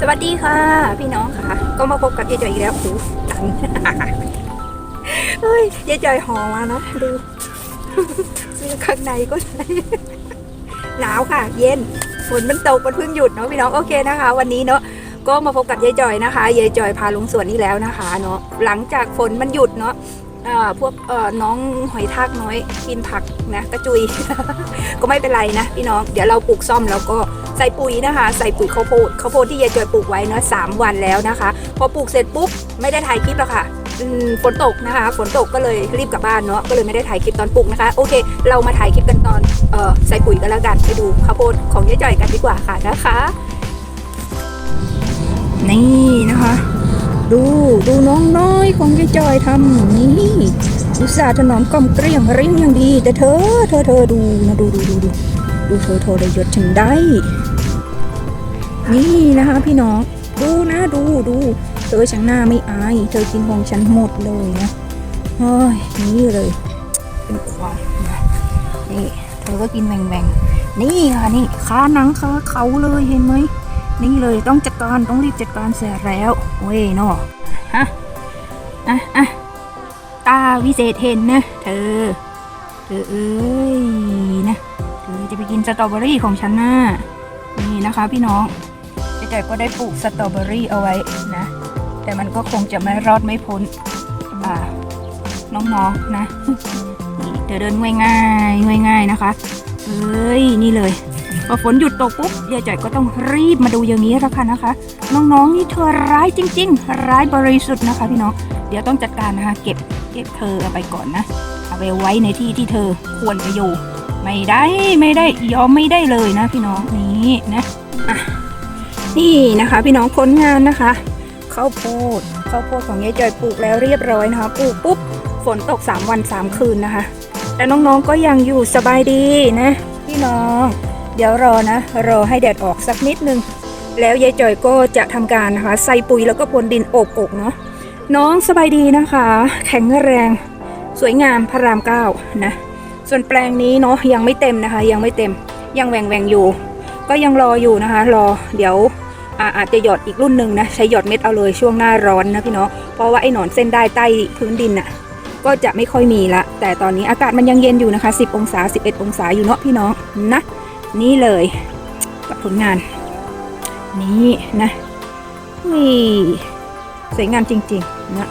สวัสดีค่ะ พี่น้องค่ะ ก็มาพบกับยายจอยอีกแล้วโอ้โหตันเฮ้ยยายจอยห่อมานะดูข้างในก็หนาวค่ะ เย็นฝนมันตกมันเพิ่งหยุดเนาะพี่น้องโอเคนะคะ วันนี้เนาะก็มาพบกับยายจอยนะคะยายจอยพาลงสวนนี่แล้วนะคะเนาะหลังจากฝนมันหยุดเนาะพวกน้องหอยทากน้อยกินผักนะกระจุย ก็ไม่เป็นไรนะพี่น้องเดี๋ยวเราปลูกซ่อมแล้วก็ ใส่ปุ๋ยนะคะ ใส่ปุ๋ยข้าวโพดข้าวโพดที่ยายจอยปลูกไว้เนาะสามวันแล้วนะคะ พอปลูกเสร็จปุ๊บไม่ได้ถ่ายคลิปแล้วค่ะฝนตกนะคะ ฝนตกก็เลยรีบกลับบ้านเนาะก็เลยไม่ได้ถ่ายคลิปตอนปลูกนะคะ โอเค เรามาถ่ายคลิปกันตอนเออใส่ปุ๋ยกันแล้วกันไปดูข้าวโพดของยายจอยกันดีกว่าค่ะนะคะ นี่นะคะ ดูดูน้องน้อยของยายจอยทำนี่อุตส่าห์ถนอมกล่อมเกลี้ยงริ้งอย่างดี แต่เธอเธอเธอดูนะดูดูดูดูดูเธอเธอได้ยศฉันได้ นี่นะคะพี่น้อง ดูนะดูดูเธอช่างหน้าไม่อาย เธอกินของฉันหมดเลยนะเฮ้ยนี่เลย เป็นควายนะนี่เธอก็กินแหว่งๆนี่ค่ะนี่คาหนังคาเขาเลยเห็นไหมนี่เลยต้องจัดการต้องรีบจัดการเสร็จแล้วเว้ยนาะฮะอะอะตาวิเศษเห็นนะเธอเธอเอ้ยนะเธอจะไปกินสตรอเบอรี่ของฉันนะนี่นะคะพี่น้อง เจ๊จ๋อยก็ได้ปลูกสตรอเบอรี่เอาไว้นะ แต่มันก็คงจะไม่รอดไม่พ้นอ่าน้องๆนะนี่เธอเดินง่ายง่ายง่ายง่ายๆนะคะเอ้ยนี่เลยพอฝนหยุดตกปุ๊บยายจ่อยก็ต้องรีบมาดูอย่างนี้แล้วค่ะนะคะ น้องๆนี่เธอร้ายจริง ๆ ร้ายบริสุทธิ์นะคะพี่น้องเดี๋ยวต้องจัดการนะคะ เก็บเก็บเธอเอาไปก่อนนะเอาไปไว้ในที่ที่เธอควรจะอยู่ ไม่ได้ไม่ได้ยอมไม่ได้เลยนะพี่น้องนี่นะอะ นี่นะคะพี่น้องผลงานนะคะข้าวโพดข้าวโพดของยายจอยปลูกแล้วเรียบร้อยนะคะปลูกปุ๊บฝนตก 3 วัน 3 คืนนะคะ แต่น้องๆก็ยังอยู่สบายดีนะ พี่น้อง เดี๋ยวรอนะ รอให้แดดออกสักนิดนึง แล้วยายจอยก็จะทำการนะคะ ใส่ปุ๋ยแล้วก็พรวนดินโอบกเนาะน้องสบายดีนะคะ แข็งแรง สวยงามพระรามเก้านะส่วนแปลงนี้เนาะยังไม่เต็มนะคะ ยังไม่เต็มยังแหว่งแหวงอยู่ ก็ยังรออยู่นะคะ รอเดี๋ยว อาจจะหยอดอีกรุ่นหนึ่งนะใช้หยอดเม็ดเอาเลยช่วงหน้าร้อนนะพี่น้องเพราะว่าไอ้หนอนเส้นได้ใต้พื้นดินน่ะก็จะไม่ค่อยมีละ แต่ตอนนี้อากาศมันยังเย็นอยู่นะคะ 10 องศา 11 องศาอยู่เนาะพี่น้องนะ นี่เลยกับผลงาน นี่นะนี่สวยงามจริง ๆ นะ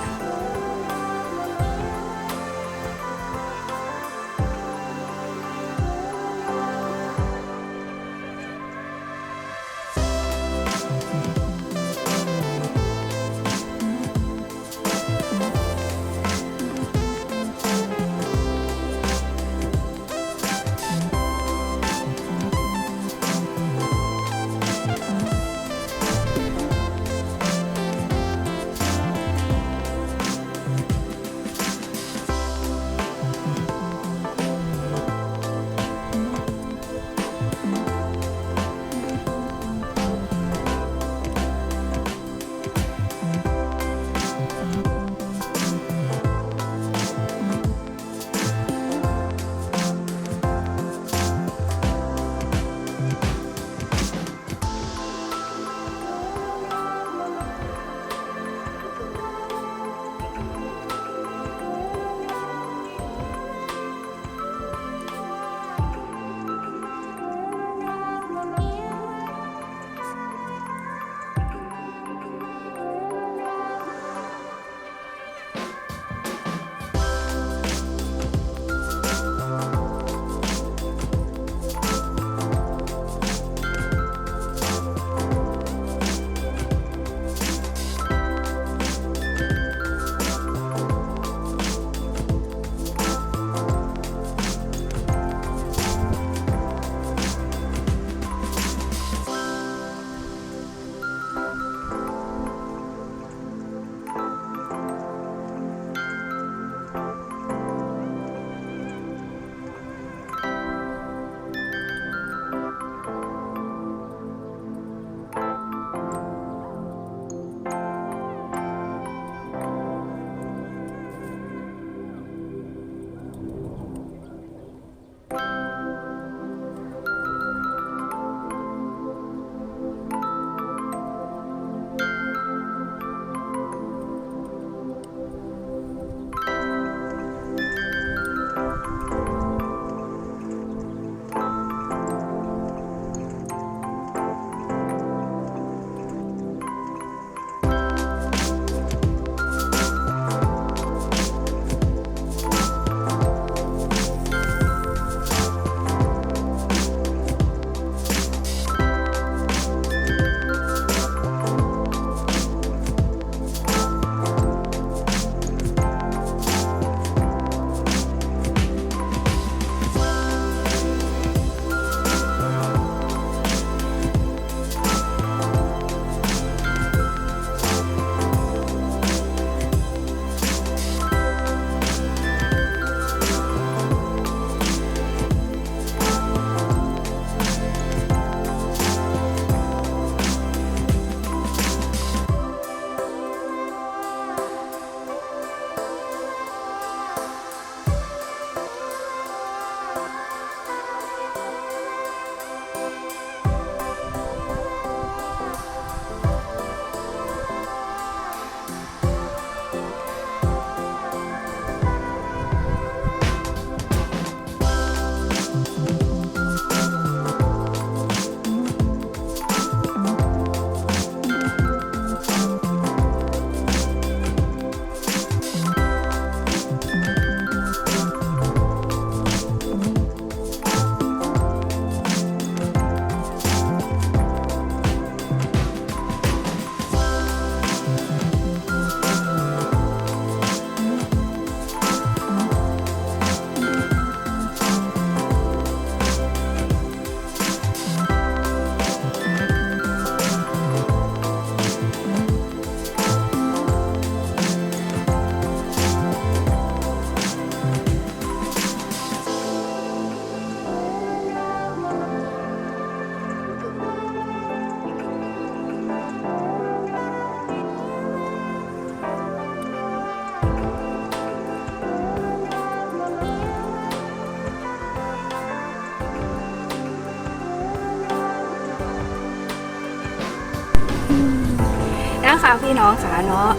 ค่ะพี่น้องค่ะเนาะ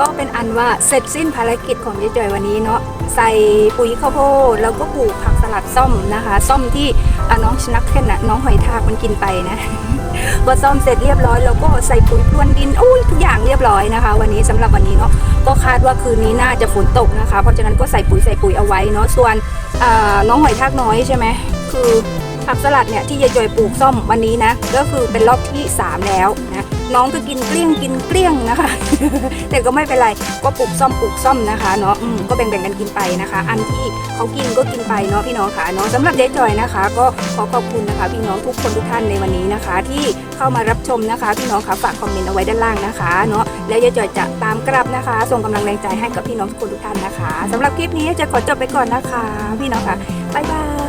ก็เป็นอันว่าเสร็จสิ้นภารกิจของยายจอยวันนี้เนาะใส่ปุ๋ยข้าวโพดแล้วก็ปลูกผักสลัดส้มนะคะ ส้มที่น้องชนักเคนน่ะน้องหอยทากมันกินไปนะพอซ่อมเสร็จเรียบร้อยแล้วก็ใส่ปุ๋ยพรวนดินอุ้ยทุกอย่างเรียบร้อยนะคะ วันนี้สำหรับวันนี้เนาะก็คาดว่าคืนนี้น่าจะฝนตกนะคะ เพราะฉะนั้นก็ใส่ปุ๋ยใส่ปุ๋ยเอาไว้เนาะส่วนน้องหอยทากน้อยใช่ไหมคือผักสลัดเนี่ยที่ยายจอยปลูกซ่อมวันนี้นะก็คือเป็นรอบที่ 3 แล้วนะ น้องก็กินเกลี้ยงกินเกลี้ยงนะคะ แต่ก็ไม่เป็นไรก็ปลูกซ่อมปลูกซ่อมนะคะเนาะก็แบ่งๆกันกินไปนะคะ อันที่เขากินก็กินไปเนาะพี่น้องค่ะเนาะสำหรับยายจอยนะคะ ก็ขอขอบคุณนะคะ พี่น้องทุกคนทุกท่านในวันนี้นะคะ ที่เข้ามารับชมนะคะ พี่น้องค่ะฝากคอมเมนต์เอาไว้ด้านล่างนะคะเนาะแล้วยายจอยจะตามกลับนะคะ ส่งกำลังแรงใจให้กับพี่น้องทุกคนทุกท่านนะคะสำหรับคลิปนี้จะขอจบไปก่อนนะคะ พี่น้องค่ะบ๊ายบาย